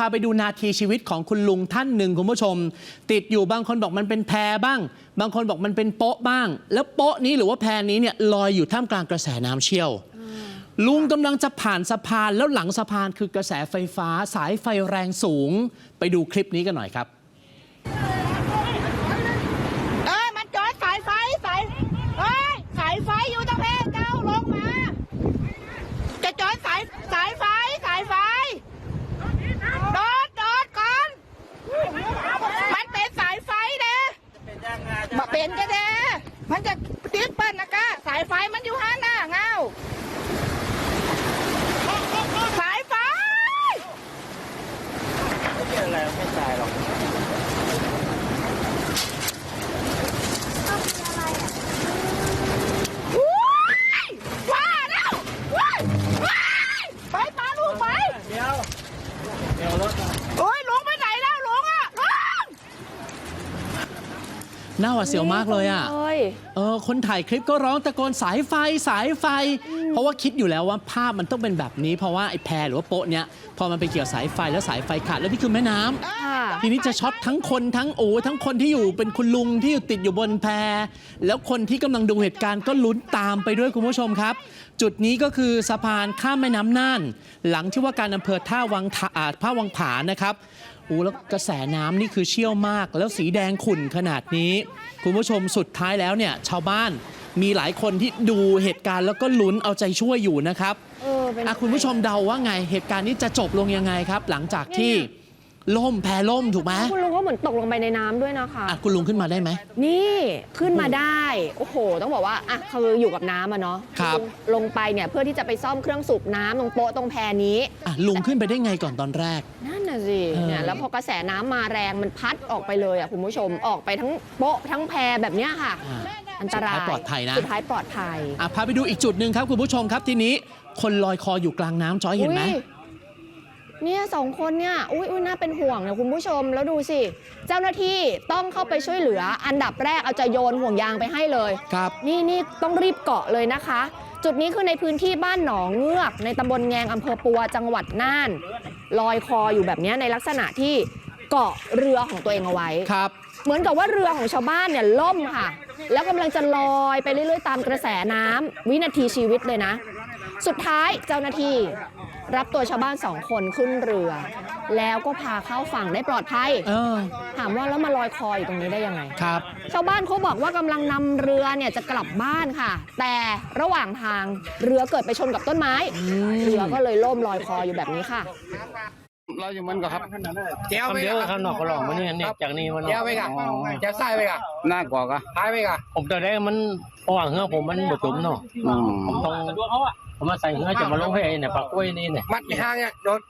พาไปดูนาทีชีวิตของคุณลุงท่านหนึ่งคุณผู้ชม ติดอยู่บางคนบอกมันเป็นแพบ้าง บางคนบอกมันเป็นโป๊ะบ้าง แล้วโป๊ะนี้หรือว่าแพนี้เนี่ยลอยอยู่ท่ามกลางกระแสน้ำเชี่ยวลุงกำลังจะผ่านสะพานแล้วหลังสะพานคือกระแสไฟฟ้าสายไฟแรงสูง ไปดูคลิปนี้กันหน่อยครับเอ้ยมันจอดสายไฟสายเอ้ยสายไฟอยู่ตรงเพเจ้าลงมา จะจอดสายสายไฟสายไฟโดดโดดก่อน มันเป็นสายไฟเด้ มาเป็นจะเด้มันจะติดเปิ้ลนะกะสายไฟมันอยู่ห้าหน้าเงาสายไฟอะไรไม่ตายหรอก ว้ายว่าแล้วว้ายว้ายไปปาลูกไป เดี๋ยว เดี๋ยวรถมา โอ้ยลุงไปไหนแล้วลุงอะลุง น่าหวาดเสียวมากเลยอะเอ้ยเออ คนถ่ายคลิปก็ร้องตะโกนสายไฟสายไฟ เพราะว่าคิดอยู่แล้วว่าภาพมันต้องเป็นแบบนี้ เพราะว่าไอ้แพรหรือว่าโป๊ะเนี้ยพอมันไปเกี่ยวสายไฟแล้วสายไฟขาดแล้วนี่คือแม่น้ำค่ะทีนี้จะช็อตทั้งคนทั้งโอ้ทั้งคนที่อยู่เป็นคุณลุงที่อยู่ติดอยู่บนแพแล้วคนที่กำลังดูเหตุการณ์ก็ลุ้นตามไปด้วยคุณผู้ชมครับ จุดนี้ก็คือสะพานข้ามแม่น้ำน่าน หลังที่ว่าการอำเภอท่าวังถาอ่าท่าวังผานะครับโอ้แล้วกระแสน้ำนี่คือเชี่ยวมาก แล้วสีแดงขุ่นขนาดนี้ คุณผู้ชมสุดท้ายแล้วเนี่ยชาวบ้าน มีหลายคนที่ดูเหตุการณ์แล้วก็ลุ้นเอาใจช่วยอยู่นะครับเออเป็นอะคุณผู้ชมเดาว่าไงเหตุการณ์นี้จะจบลงยังไงครับ หลังจากที่ ล่มแพล่มถูกไหมคุณลุงก็เหมือนตกลงไปในน้ำด้วยนะคะ อะคุณลุงขึ้นมาได้ไหม นี่ขึ้นมาได้ โอ้โห ต้องบอกว่าอะคืออยู่กับน้ำอะเนาะครับลงลงไปเนี่ยเพื่อที่จะไปซ่อมเครื่องสูบน้ำตรงโป๊ะตรงแพนี้ อะลุงขึ้นไปได้ไงก่อนตอนแรก นั่นน่ะสิเออ เนี่ยแล้วพอกระแสน้ำมาแรงมันพัดออกไปเลยอะคุณผู้ชมออกไปทั้งโป๊ะทั้งแพแบบเนี้ยค่ะ อะ อันตรายสุดท้ายปลอดภัยนะ สุดท้ายปลอดภัย อะพาไปดูอีกจุดหนึ่งครับคุณผู้ชมครับทีนี้ คนลอยคออยู่กลางน้ำจอยเห็นไหมอุ๊ย เนี่ยสองคนเนี่ยอุ้ยอุ้ยน่าเป็นห่วงเนี่ยคุณผู้ชมแล้วดูสิ เจ้าหน้าที่ต้องเข้าไปช่วยเหลือ อันดับแรกเอาจะโยนห่วงยางไปให้เลยครับนี่นี่ต้องรีบเกาะเลยนะคะ จุดนี้คือในพื้นที่บ้านหนองเงือก ในตำบลแงงอำเภอปัวจังหวัดน่านลอยคออยู่แบบเนี้ยในลักษณะที่เกาะเรือของตัวเองเอาไว้ครับ เหมือนกับว่าเรือของชาวบ้านเนี่ยล่มค่ะ แล้วกำลังจะลอยไปเรื่อยๆ ตามกระแสน้ำวินาทีชีวิตเลยนะ สุดท้ายเจ้าหน้าที่ รับตัวชาวบ้านสองคนขึ้นเรือ แล้วก็พาเข้าฝั่งได้ปลอดภัย เออ ถามว่าแล้วมาลอยคออยู่ตรงนี้ได้ยังไง ครับ ชาวบ้านเขาบอกว่ากำลังนำเรือเนี่ยจะกลับบ้านค่ะ แต่ระหว่างทางเรือเกิดไปชนกับต้นไม้ ม เรือก็เลยล่มลอยคออยู่แบบนี้ค่ะ เราอยู่มันก็ครับเจ้าคำไปเดียวกะข้างนอกก็ลองมาเนี่ยเนี่ยจากนี้มันเจ้าไปกะเจ้าใส่ไปกะน่ากว่าก็ท้ายไปกะผมตอนแรกมันเพราะว่าเหือผมมันบดจุ่มเนาะอืมผมต้อง ผมมาใส่เหือจะมาลงให้เนี่ยปลากล้วยนี่เนี่ยมัดไปห้างเนี่ยโดน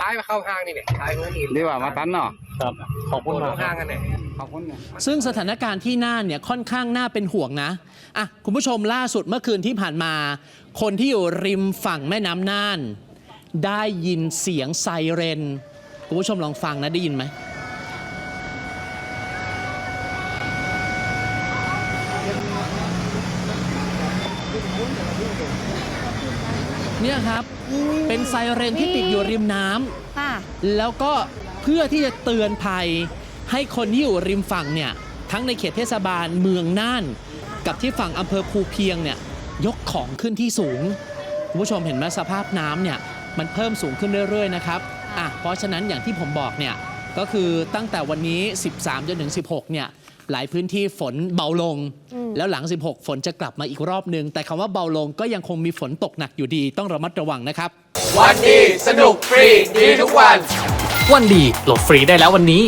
ท้ายไปเข้าห้างนี่เนี่ยท้ายหัวนี่ดีว่ามาตันเนาะครับขอบคุณมากคห้ารังบกันเนี่ยขอบคุณเนี่ยซึ่งสถานการณ์ที่น่านเนี่ยค่อนข้างน่าเป็นห่วงนะอะคุณผู้ชมล่าสุดเมื่อคืนที่ผ่านมา คนที่อยู่ริมฝั่งแม่น้ำน่าน ได้ยินเสียงไซเรน คุณผู้ชมลองฟังนะได้ยินไหม เนี่ยครับเป็นไซเรนที่ติดอยู่ริมน้ำค่ะ แล้วก็เพื่อที่จะเตือนภัย ให้คนที่อยู่ริมฝั่งเนี่ยทั้งในเขตเทศบาลเมืองน่าน กับที่ฝั่งอำเภอภูเพียงเนี่ยยกของขึ้นที่สูงคุณผู้ชมเห็นไหมสภาพน้ำเนี่ยมันเพิ่มสูงขึ้นเรื่อยๆนะครับอะเพราะฉะนั้นอย่างที่ผมบอกเนี่ยก็คือตั้งแต่วันนี้ 13จนถึง 16เนี่ย หลายพื้นที่ฝนเบาลงอืมแล้วหลัง 16 ฝนจะกลับมาอีกรอบนึง แต่คำว่าเบาลงก็ยังคงมีฝนตกหนักอยู่ดีต้องระมัดระวังนะครับ วันดีสนุกฟรีดีทุกวัน วันดีโหลดฟรีได้แล้ววันนี้